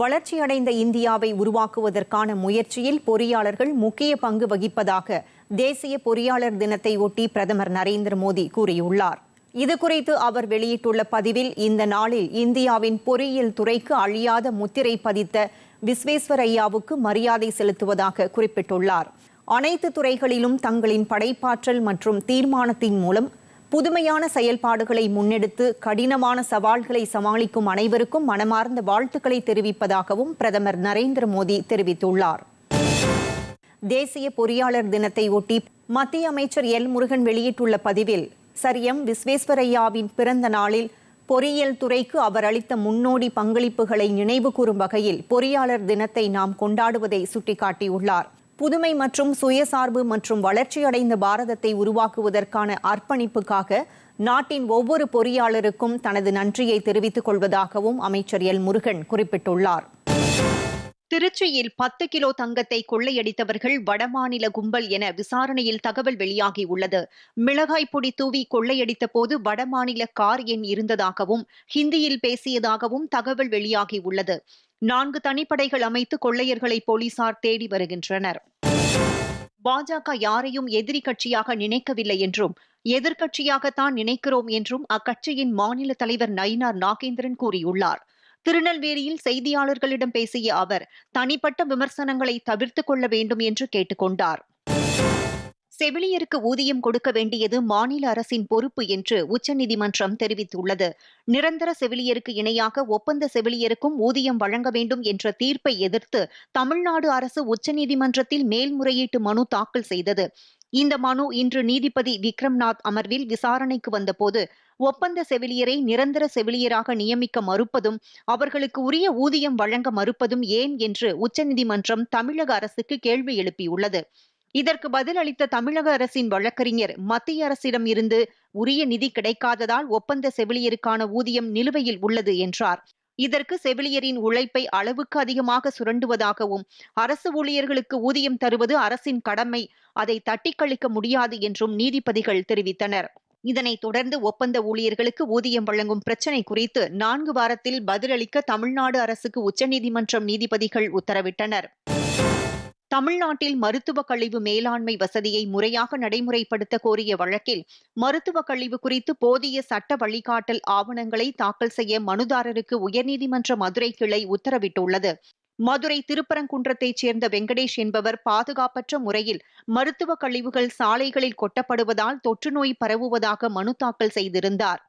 வளர்ச்சியடைந்த இந்தியாவை உருவாக்குவதற்கான முயற்சியில் பொறியாளர்கள் முக்கிய பங்கு வகிப்பதாக தேசிய பொறியாளர் தினத்தை ஒட்டி பிரதமர் நரேந்திர மோடி கூறியுள்ளார். இதுகுறித்து அவர் வெளியிட்டுள்ள பதிவில் இந்த நாளில் இந்தியாவின் பொறியியல் துறைக்கு அழியாத முத்திரை பதித்த விஸ்வேஸ்வரையாவுக்கு மரியாதை செலுத்துவதாக குறிப்பிட்டுள்ளார். அனைத்து துறைகளிலும் தங்களின் படைப்பாற்றல் மற்றும் தீர்மானத்தின் மூலம் புதுமையான செயல்பாடுகளை முன்னெடுத்து கடினமான சவால்களை சமாளிக்கும் அனைவருக்கும் மனமார்ந்த வாழ்த்துக்களை தெரிவிப்பதாகவும் பிரதமர் நரேந்திர மோடி தெரிவித்துள்ளார். தேசிய பொறியாளர் தினத்தை ஒட்டி மத்திய அமைச்சர் எல் முருகன் வெளியிட்டுள்ள பதிவில் சர் எம் விஸ்வேஸ்வரையாவின் பிறந்த நாளில் பொறியியல் துறைக்கு அவர் அளித்த முன்னோடி பங்களிப்புகளை நினைவு கூறும் வகையில் பொறியாளர் தினத்தை நாம் கொண்டாடுவதை சுட்டிக்காட்டியுள்ளார். புதுமை மற்றும் சுயசார்பு மற்றும் வளர்ச்சியடைந்த பாரதத்தை உருவாக்குவதற்கான அர்ப்பணிப்புக்காக நாட்டின் ஒவ்வொரு பொறியாளருக்கும் தனது நன்றியை தெரிவித்துக் கொள்வதாகவும் அமைச்சர் எல். முருகன் குறிப்பிட்டுள்ளார். திருச்சியில் பத்து கிலோ தங்கத்தை கொள்ளையடித்தவர்கள் வடமாநில கும்பல் என விசாரணையில் தகவல் வெளியாகியுள்ளது. மிளகாய் பொடி தூவி கொள்ளையடித்த போது வடமாநில கார் எண் இருந்ததாகவும் ஹிந்தியில் பேசியதாகவும் தகவல் வெளியாகியுள்ளது. நான்கு தனிப்படைகள் அமைத்து கொள்ளையர்களை போலீசார் தேடி வருகின்றனர். பாஜக யாரையும் எதிரி கட்சியாக நினைக்கவில்லை என்றும் எதிர்க்கட்சியாகத்தான் நினைக்கிறோம் என்றும் அக்கட்சியின் மாநில தலைவர் நயினார் நாகேந்திரன் கூறியுள்ளார். திருநெல்வேலியில் செய்தியாளர்களிடம் பேசிய அவர் தனிப்பட்ட விமர்சனங்களை தவிர்த்து கொள்ள வேண்டும் என்று கேட்டுக்கொண்டார் செவிலியருக்கு ஊதியம் கொடுக்க வேண்டியது மாநில அரசின் பொறுப்பு என்று உச்சநீதிமன்றம் தெரிவித்துள்ளது. நிரந்தர செவிலியருக்கு இணையாக ஒப்பந்த செவிலியருக்கும் ஊதியம் வழங்க வேண்டும் என்ற தீர்ப்பை எதிர்த்து தமிழ்நாடு அரசு உச்சநீதிமன்றத்தில் மேல்முறையீட்டு மனு தாக்கல் செய்தது. இந்த மனு இன்று நீதிபதி விக்ரம்நாத் அமர்வில் விசாரணைக்கு வந்தபோது ஒப்பந்த செவிலியரை நிரந்தர செவிலியராக நியமிக்க மறுப்பதும் அவர்களுக்கு உரிய ஊதியம் வழங்க மறுப்பதும் ஏன் என்று உச்சநீதிமன்றம் தமிழக அரசுக்கு கேள்வி எழுப்பியுள்ளது. இதற்கு பதிலளித்த தமிழக அரசின் வழக்கறிஞர் மத்திய அரசிடம் இருந்து உரிய நிதி கிடைக்காததால் ஒப்பந்த செவிலியருக்கான ஊதியம் நிலுவையில் உள்ளது என்றார். இதற்கு செவிலியரின் உழைப்பை அளவுக்கு அதிகமாக சுரண்டுவதாகவும் அரசு ஊழியர்களுக்கு ஊதியம் தருவது அரசின் கடமை அதை தட்டிக்கழிக்க முடியாது என்றும் நீதிபதிகள் தெரிவித்தனர். இதனைத் தொடர்ந்து ஒப்பந்த ஊழியர்களுக்கு ஊதியம் வழங்கும் பிரச்சினை குறித்து நான்கு வாரத்தில் பதிலளிக்க தமிழ்நாடு அரசுக்கு உச்சநீதிமன்றம் நீதிபதிகள் உத்தரவிட்டனர். தமிழ்நாட்டில் மருத்துவ கழிவு மேலாண்மை வசதியை முறையாக நடைமுறைப்படுத்த கோரிய வழக்கில் மருத்துவ கழிவு குறித்து போதிய சட்ட வழிகாட்டல் ஆவணங்களை தாக்கல் செய்ய மனுதாரருக்கு உயர்நீதிமன்ற மதுரை கிளை உத்தரவிட்டுள்ளது. மதுரை திருப்பரங்குன்றத்தைச் சேர்ந்த வெங்கடேஷ் என்பவர் பாதுகாப்பற்ற முறையில் மருத்துவ கழிவுகள் சாலைகளில் கொட்டப்படுவதால் தொற்றுநோய் பரவுவதாக மனு தாக்கல் செய்திருந்தார்.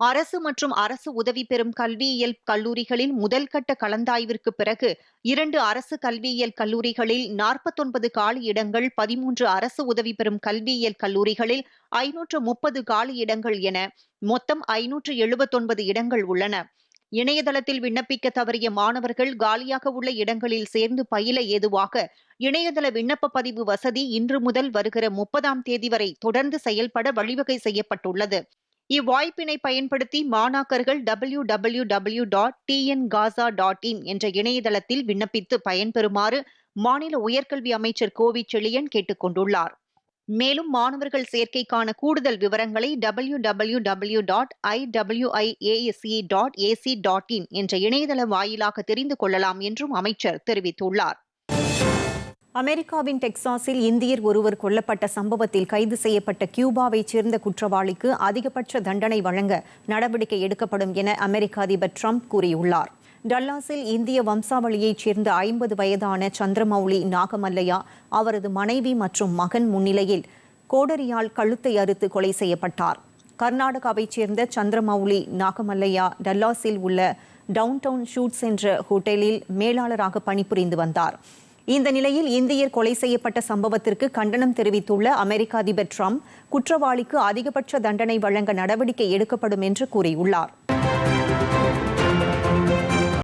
அரசு மற்றும் அரசு உதவி பெறும் கல்வியியல் கல்லூரிகளில் முதல் கட்ட கலந்தாய்விற்கு பிறகு இரண்டு அரசு கல்வியியல் கல்லூரிகளில் நாற்பத்தொன்பது காலி இடங்கள் பதிமூன்று அரசு உதவி பெறும் கல்வியியல் கல்லூரிகளில் ஐநூற்று முப்பது காலி இடங்கள் என மொத்தம் ஐநூற்று எழுபத்தொன்பது இடங்கள் உள்ளன. இணையதளத்தில் விண்ணப்பிக்க தவறிய மாணவர்கள் காலியாக உள்ள இடங்களில் சேர்ந்து பயில ஏதுவாக இணையதள விண்ணப்ப பதிவு வசதி இன்று முதல் வருகிற முப்பதாம் தேதி வரை தொடர்ந்து செயல்பட வழிவகை செய்யப்பட்டுள்ளது. இவ்வாய்ப்பினை பயன்படுத்தி மாணாக்கர்கள் W W W dot TN gasa dot in என்ற இணையதளத்தில் விண்ணப்பித்து பயன்பெறுமாறு மாநில உயர்கல்வி அமைச்சர் கோவி செழியன் கேட்டுக் கொண்டுள்ளார். மேலும் மாணவர்கள் சேர்க்கைக்கான கூடுதல் விவரங்களை W W W dot I WIASE dot AC dot in என்ற இணையதள வாயிலாக தெரிந்து கொள்ளலாம் என்றும் அமைச்சர் தெரிவித்துள்ளார். அமெரிக்காவின் டெக்சாஸில் இந்தியர் ஒருவர் கொல்லப்பட்ட சம்பவத்தில் கைது செய்யப்பட்ட கியூபாவைச் சேர்ந்த குற்றவாளிக்கு அதிகபட்ச தண்டனை வழங்க நடவடிக்கை எடுக்கப்படும் என அமெரிக்க அதிபர் ட்ரம்ப் கூறியுள்ளார். டல்லாஸில் இந்திய வம்சாவளியைச் சேர்ந்த ஐம்பது வயதான சந்திரமௌலி நாகமல்லையா அவரது மனைவி மற்றும் மகன் முன்னிலையில் கோடரியால் கழுத்தை அறுத்து கொலை செய்யப்பட்டார். கர்நாடகாவைச் சேர்ந்த சந்திரமௌலி நாகமல்லையா டல்லாஸில் உள்ள டவுன் டவுன் ஷூட்ஸ் என்ற ஹோட்டலில் மேலாளராக பணிபுரிந்து வந்தார். இந்த நிலையில் இந்தியர் கொலை செய்யப்பட்ட சம்பவத்திற்கு கண்டனம் தெரிவித்துள்ள அமெரிக்க அதிபர் ட்ரம்ப் குற்றவாளிக்கு அதிகபட்ச தண்டனை வழங்க நடவடிக்கை எடுக்கப்படும் என்று கூறியுள்ளார்.